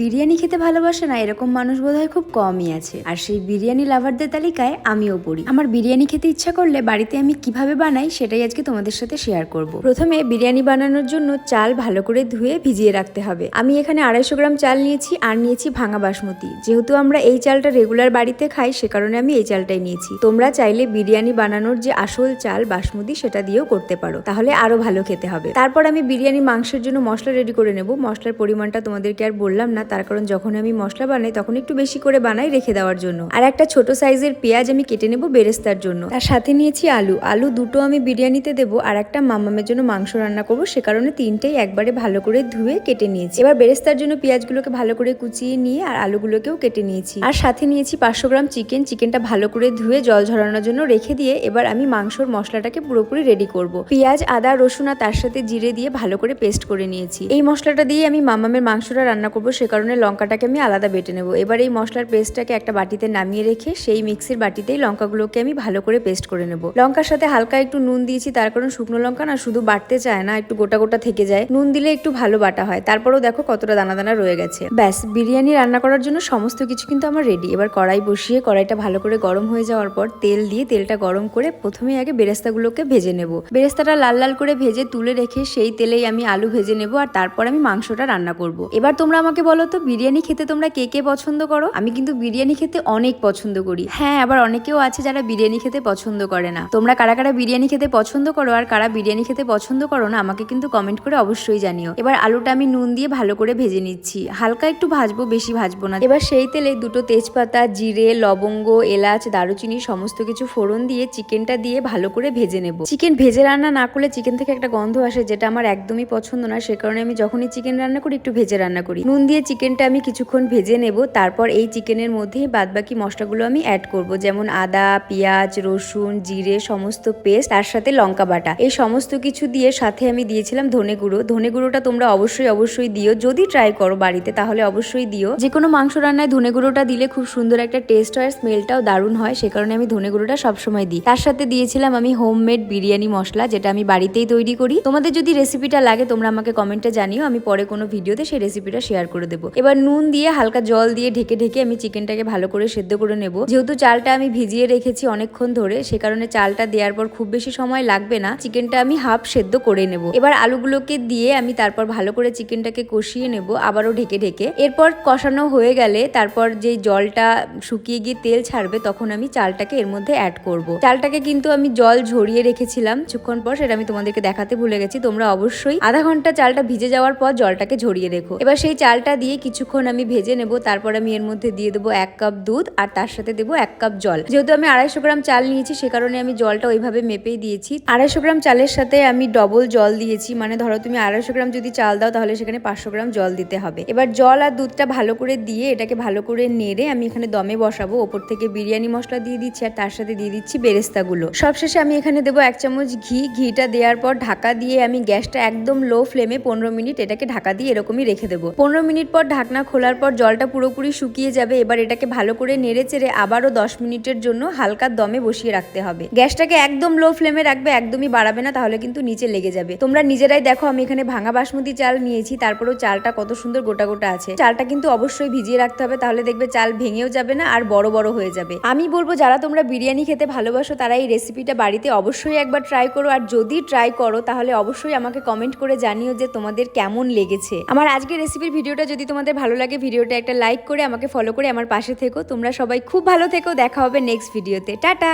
বিরিয়ানি খেতে ভালোবাসে না, এরকম মানুষ বোধহয় খুব কমই আছে। আর সেই বিরিয়ানি লাভারদের তালিকায় আমিও পড়ি। আমার বিরিয়ানি খেতে ইচ্ছা করলে বাড়িতে আমি কীভাবে বানাই সেটাই আজকে তোমাদের সাথে শেয়ার করব। প্রথমে বিরিয়ানি বানানোর জন্য চাল ভালো করে ধুয়ে ভিজিয়ে রাখতে হবে। আমি এখানে আড়াইশো গ্রাম চাল নিয়েছি আর নিয়েছি ভাঙা বাসমতি। যেহেতু আমরা এই চালটা রেগুলার বাড়িতে খাই, সে কারণে আমি এই চালটাই নিয়েছি। তোমরা চাইলে বিরিয়ানি বানানোর যে আসল চাল, বাসমতি, সেটা দিয়েও করতে পারো। তাহলে আরও ভালো খেতে হবে। তারপর আমি বিরিয়ানি মাংসের জন্য মশলা রেডি করে নেব। মশলার পরিমাণটা তোমাদেরকে আর বললাম না তার কারণ যখন আমি মশলা বানাই, তখন একটু বেশি করে বানাই রেখে দেওয়ার জন্য। আর একটা ছোট সাইজের পেঁয়াজ আমি কেটে নেব বেরেস্তার জন্য। তার সাথে নিয়েছি আলু। আলু দুটো আমি বিরিয়ানিতে দেবো আর একটা মামামের জন্য মাংস রান্না করব। সে কারণে তিনটেই একবারে ভালো করে ধুয়ে কেটে নিয়েছি। এবার বেরেস্তার জন্য পেঁয়াজগুলোকে ভালো করে কুচিয়ে নিয়ে আর আলুগুলোকেও কেটে নিয়েছি। আর সাথে নিয়েছি পাঁচশো গ্রাম চিকেন। চিকেনটা ভালো করে ধুয়ে জল ঝরানোর জন্য রেখে দিয়ে এবার আমি মাংসর মশলাটাকে পুরোপুরি রেডি করব। পেঁয়াজ, আদা, রসুন আর তার সাথে জিরে দিয়ে ভালো করে পেস্ট করে নিয়েছি। এই মশলাটা দিয়ে আমি মামামের মাংসটা রান্না করব সে কারণে লঙ্কাটাকে আমি আলাদা বেটে নেব। এবার এই মশলার পেস্টটাকে একটা বাটিতে নামিয়ে রেখে সেই মিক্সির বাটিতেই লঙ্কাগুলোকে আমি ভালো করে পেস্ট করে নেব। লঙ্কার সাথে হালকা একটু নুন দিয়েছি, তার কারণ শুকনো লঙ্কা না শুধু বাটতে চায় না, একটু গোটা গোটা থেকে যায়। নুন দিলে একটু ভালো বাটা হয়। তারপরেও দেখো কতটা দানা দানা রয়ে গেছে। ব্যাস, বিরিয়ানি রান্না করার জন্য সমস্ত কিছু কিন্তু আমার রেডি এবার কড়াই বসিয়ে কড়াইটা ভালো করে গরম হয়ে যাওয়ার পর তেল দিয়ে তেলটা গরম করে প্রথমে আগে বেরেস্তাগুলোকে ভেজে নেব। বেরেস্তাটা লাল লাল করে ভেজে তুলে রেখে সেই তেলেই আমি আলু ভেজে নেব, আর তারপর আমি মাংসটা রান্না করব। এবার তোমরা আমাকে বলো তো বিরিয়ানি খেতে তোমরা কে কে পছন্দ করো? আমি কিন্তু বিরিয়ানি খেতে অনেক পছন্দ করি। হ্যাঁ আবার অনেকেও আছে যারা বিরিয়ানি খেতে পছন্দ করে না। তোমরা কারা কারা বিরিয়ানি খেতে পছন্দ করো আর কারা বিরিয়ানি খেতে পছন্দ করো না, আমাকে কিন্তু কমেন্ট করে অবশ্যই জানিও। এবার আলুটা আমি নুন দিয়ে ভালো করে ভেজে নিচ্ছি। হালকা একটু ভাজবো, বেশি ভাজবো না। এবার সেই তেলে দুটো তেজপাতা, জিরে, লবঙ্গ, এলাচ, দারুচিনি, সমস্ত কিছু ফোড়ন দিয়ে চিকেনটা দিয়ে ভালো করে ভেজে নেব। চিকেন ভেজে রান্না না করলে চিকেন থেকে একটা গন্ধ আসে যেটা আমার একদমই পছন্দ না। সে কারণে আমি যখনই চিকেন রান্না করি, একটু ভেজে রান্না করি। নুন দিয়ে চিকেনটা আমি কিছুক্ষণ ভেজে নেব, তারপর এই চিকেনের মধ্যেই বাদবাকি মশলাগুলো আমি অ্যাড করব, যেমন আদা, পেঁয়াজ, রসুন, জিরে, সমস্ত পেস্ট তার সাথে লঙ্কা বাটা। এই সমস্ত কিছু দিয়ে সাথে আমি দিয়েছিলাম ধনে গুঁড়ো। ধনে গুঁড়োটা তোমরা অবশ্যই অবশ্যই দিও। যদি ট্রাই করো বাড়িতে, তাহলে অবশ্যই দিও। যে কোনো মাংস রান্নায় ধনে গুঁড়োটা দিলে খুব সুন্দর একটা টেস্ট হয় স্মেলটাও দারুণ হয়, সে কারণে আমি ধনে গুঁড়োটা সবসময় দিই। তার সাথে দিয়েছিলাম আমি হোমমেড বিরিয়ানি মশলা, যেটা আমি বাড়িতেই তৈরি করি। তোমাদের যদি রেসিপিটা লাগে, তোমরা আমাকে কমেন্টে জানিও, আমি পরে কোনো ভিডিওতে সেই রেসিপিটা শেয়ার করে দেবো। এবার নুন দিয়ে হালকা জল দিয়ে ঢেকে ঢেকে আমি চিকেনটাকে ভালো করে সেদ্ধ করে নেব। যেহেতু চালটা আমি ভিজিয়ে রেখেছি অনেকক্ষণ ধরে, সে কারণে চালটা দেওয়ার পর খুব বেশি সময় লাগবে না। চিকেনটা আমি হাফ সেদ্ধ করে নেব। এবার আলুগুলোকে দিয়ে আমি তারপর ভালো করে চিকেনটাকে কষিয়ে নেব আবারও ঢেকে ঢেকে। এরপর কষানো হয়ে গেলে তারপর যে জলটা শুকিয়ে গিয়ে তেল ছাড়বে তখন আমি চালটাকে এর মধ্যে অ্যাড করব। চালটাকে কিন্তু আমি জল ঝরিয়ে রেখেছিলাম কিছুক্ষণ পর, সেটা আমি তোমাদেরকে দেখাতে ভুলে গেছি। তোমরা অবশ্যই আধা ঘণ্টা চালটা ভিজে যাওয়ার পর জলটাকে ঝরিয়ে রেখো। এবার সেই চালটা দিয়ে কিছুক্ষণ আমি ভেজে নেব, তারপর আমি এর মধ্যে দিয়ে দেবো এক কাপ দুধ আর তার সাথে দেবো এক কাপ জল। যেহেতু আমি আড়াইশো গ্রাম চাল নিয়েছি, সে কারণে আমি জলটা ওইভাবে মেপেই দিয়েছি। আড়াইশো গ্রাম চালের সাথে আমি ডবল জল দিয়েছি মানে ধরো তুমি আড়াইশো গ্রাম যদি চাল দাও, তাহলে সেখানে পাঁচশো গ্রাম জল দিতে হবে। এবার জল আর দুধটা ভালো করে দিয়ে এটাকে ভালো করে নেড়ে আমি এখানে দমে বসাবো। ওপর থেকে বিরিয়ানি মশলা দিয়ে দিচ্ছি আর তার সাথে দিয়ে দিচ্ছি বেরেস্তাগুলো। সবশেষে আমি এখানে দেবো এক চামচ ঘি। ঘিটা দেওয়ার পর ঢাকা দিয়ে আমি গ্যাসটা একদম লো ফ্লেমে পনেরো মিনিট এটাকে ঢাকা দিয়ে এরকমই রেখে দেবো। পনেরো মিনিট পর ঢাকনা খোলার পর জলটা পুরোপুরি শুকিয়ে যাবে। এবার এটাকে ভালো করে নেড়ে চেড়ে আবারও দশ মিনিটের জন্য হালকা দমে বসিয়ে রাখতে হবে। গ্যাসটাকে একদম লো ফ্লেমে রাখবে, একদমই বাড়াবে না, তাহলে কিন্তু নিচে লেগে যাবে। তোমরা নিজেরাই দেখো, আমি এখানে ভাঙা বাসমতি চাল নিয়েছি, তারপরেও চালটা কত সুন্দর গোটা গোটা আছে। চালটা কিন্তু অবশ্যই ভিজিয়ে রাখতে হবে, তাহলে দেখবে চাল ভেঙেও যাবে না আর বড় বড় হয়ে যাবে। আমি বলব, যারা তোমরা বিরিয়ানি খেতে ভালোবাসো, তারা এই রেসিপিটা বাড়িতে অবশ্যই একবার ট্রাই করো। আর যদি ট্রাই করো, তাহলে অবশ্যই আমাকে কমেন্ট করে জানিও যে তোমাদের কেমন লেগেছে। আমার আজকের রেসিপির ভিডিওটা যদি তোমাদের ভালো লাগে ভিডিওটা একটা লাইক করে আমাকে ফলো করে আমার পাশে থেকো। তোমরা সবাই খুব ভালো থেকো। দেখা হবে নেক্সট ভিডিওতে টাটা!